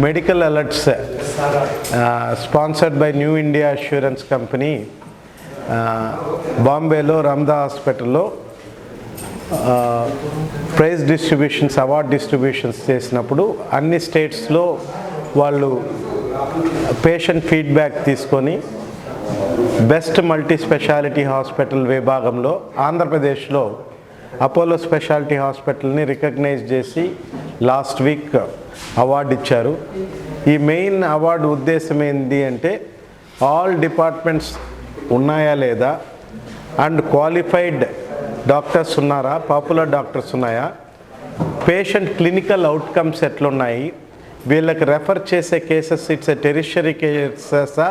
Medical alerts sponsored by new India assurance company బాంబేలో రమ్దా హాస్పిటల్లో ప్రైజ్ డిస్ట్రిబ్యూషన్స్ అవార్డ్ డిస్ట్రిబ్యూషన్స్ చేసినప్పుడు అన్ని స్టేట్స్లో వాళ్ళు పేషెంట్ ఫీడ్బ్యాక్ తీసుకొని బెస్ట్ మల్టీ స్పెషాలిటీ హాస్పిటల్ విభాగంలో ఆంధ్రప్రదేశ్లో అపోలో స్పెషాలిటీ హాస్పిటల్ని రికగ్నైజ్ చేసి లాస్ట్ వీక్ అవార్డు ఇచ్చారు. ఈ మెయిన్ అవార్డు ఉద్దేశం ఏంటి అంటే ఆల్ డిపార్ట్మెంట్స్ ఉన్నాయా లేదా? అండ్ క్వాలిఫైడ్ డాక్టర్స్ ఉన్నారా? పాపులర్ డాక్టర్స్ ఉన్నాయా? పేషెంట్ క్లినికల్ అవుట్కమ్స్ ఎట్లున్నాయి? వీళ్ళకి రెఫర్ చేసే కేసెస్ ఇట్స్ ఎ టెరిషరీ కేసెసా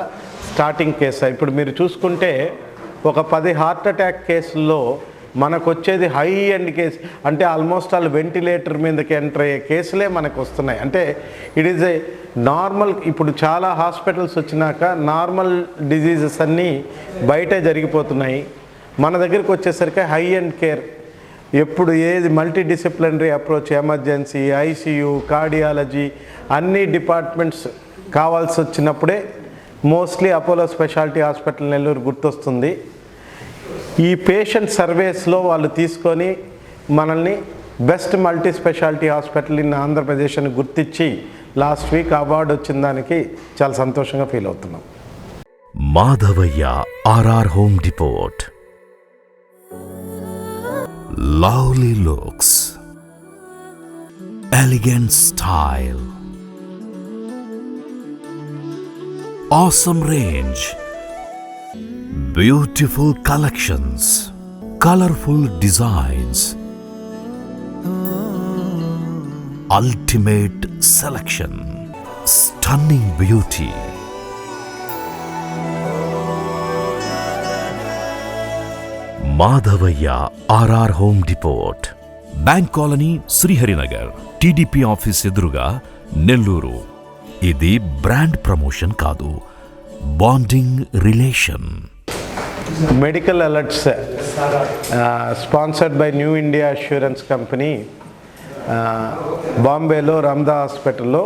స్టార్టింగ్ కేసా ఇప్పుడు మీరు చూసుకుంటే ఒక పది హార్ట్ అటాక్ కేసుల్లో మనకు వచ్చేది హై ఎండ్ కేసు అంటే ఆల్మోస్ట్ ఆల్ వెంటిలేటర్ మీదకి ఎంటర్ అయ్యే కేసులే మనకు వస్తున్నాయి. అంటే ఇట్ ఈజ్ ఏ నార్మల్ ఇప్పుడు చాలా హాస్పిటల్స్ వచ్చినాక నార్మల్ డిజీజెస్ అన్నీ బయటే జరిగిపోతున్నాయి. మన దగ్గరికి వచ్చేసరికి హై అండ్ కేర్ ఎప్పుడు ఏది multi disciplinary approach emergency ICU cardiology అన్ని డిపార్ట్మెంట్స్ కావాల్సి వచ్చినప్పుడే mostly Apollo speciality hospital Nellore గుర్తొస్తుంది. ఈ పేషెంట్ సర్వేస్లో వాళ్ళు తీసుకొని మనల్ని best multi speciality hospital in Andhra Pradesh అని గుర్తించి లాస్ట్ వీక్ అవార్డు వచ్చిన దానికి చాలా సంతోషంగా ఫీల్ అవుతున్నాం. Madhavayya RR home report lovely looks, elegant style, awesome range, beautiful collections, colorful designs, ultimate selection, stunning beauty. Madhavayya RR home depot bank colony Shriharinagar. TDP office ఎదురుగా నెల్లూరు. ఇది brand promotion కాదు bonding relation. Medical alerts sponsored by new India assurance company బాంబేలో రమ్దా హాస్పిటల్లో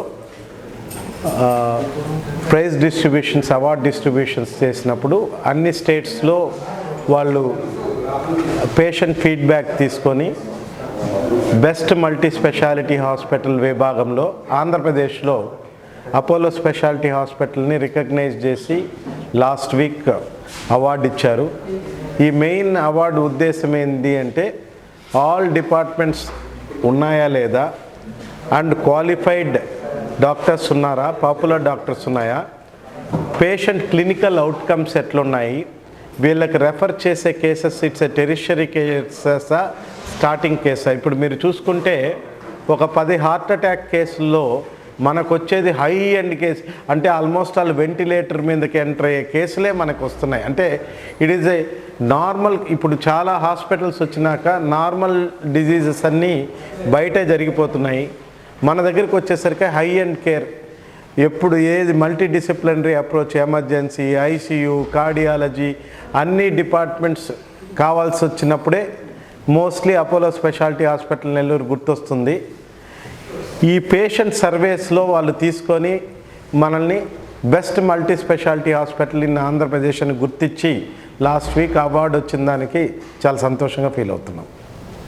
praise distributions award distributions చేసినప్పుడు అన్ని స్టేట్స్లో వాళ్ళు పేషెంట్ ఫీడ్బ్యాక్ తీసుకొని బెస్ట్ మల్టీ స్పెషాలిటీ హాస్పిటల్ విభాగంలో ఆంధ్రప్రదేశ్లో అపోలో స్పెషాలిటీ హాస్పిటల్ని రికగ్నైజ్ చేసి లాస్ట్ వీక్ అవార్డు ఇచ్చారు. ఈ మెయిన్ అవార్డు ఉద్దేశం ఏంటి అంటే ఆల్ డిపార్ట్మెంట్స్ ఉన్నాయా లేదా? అండ్ క్వాలిఫైడ్ డాక్టర్స్ ఉన్నారా? పాపులర్ డాక్టర్స్ ఉన్నాయా? పేషెంట్ క్లినికల్ అవుట్కమ్స్ ఎట్లున్నాయి? వీళ్ళకి రెఫర్ చేసే cases it's a tertiary cases starting కేసా ఇప్పుడు మీరు చూసుకుంటే ఒక పది హార్ట్ అటాక్ కేసుల్లో మనకు వచ్చేది హై ఎండ్ కేసు అంటే ఆల్మోస్ట్ ఆల్ వెంటిలేటర్ మీదకి ఎంటర్ అయ్యే కేసులే మనకు వస్తున్నాయి అంటే ఇట్ ఈజ్ ఏ నార్మల్ ఇప్పుడు చాలా హాస్పిటల్స్ వచ్చినాక నార్మల్ డిజీజెస్ అన్నీ బయటే జరిగిపోతున్నాయి. మన దగ్గరికి వచ్చేసరికి హై అండ్ కేర్ ఎప్పుడు ఏది multi disciplinary approach emergency ICU cardiology అన్ని డిపార్ట్మెంట్స్ కావాల్సి వచ్చినప్పుడే mostly Apollo speciality hospital Nellore గుర్తొస్తుంది. ఈ పేషెంట్ సర్వేస్లో వాళ్ళు తీసుకొని మనల్ని best multi speciality hospital in Andhra Pradesh అని గుర్తించి లాస్ట్ వీక్ అవార్డు వచ్చిన దానికి చాలా సంతోషంగా ఫీల్ అవుతున్నాం.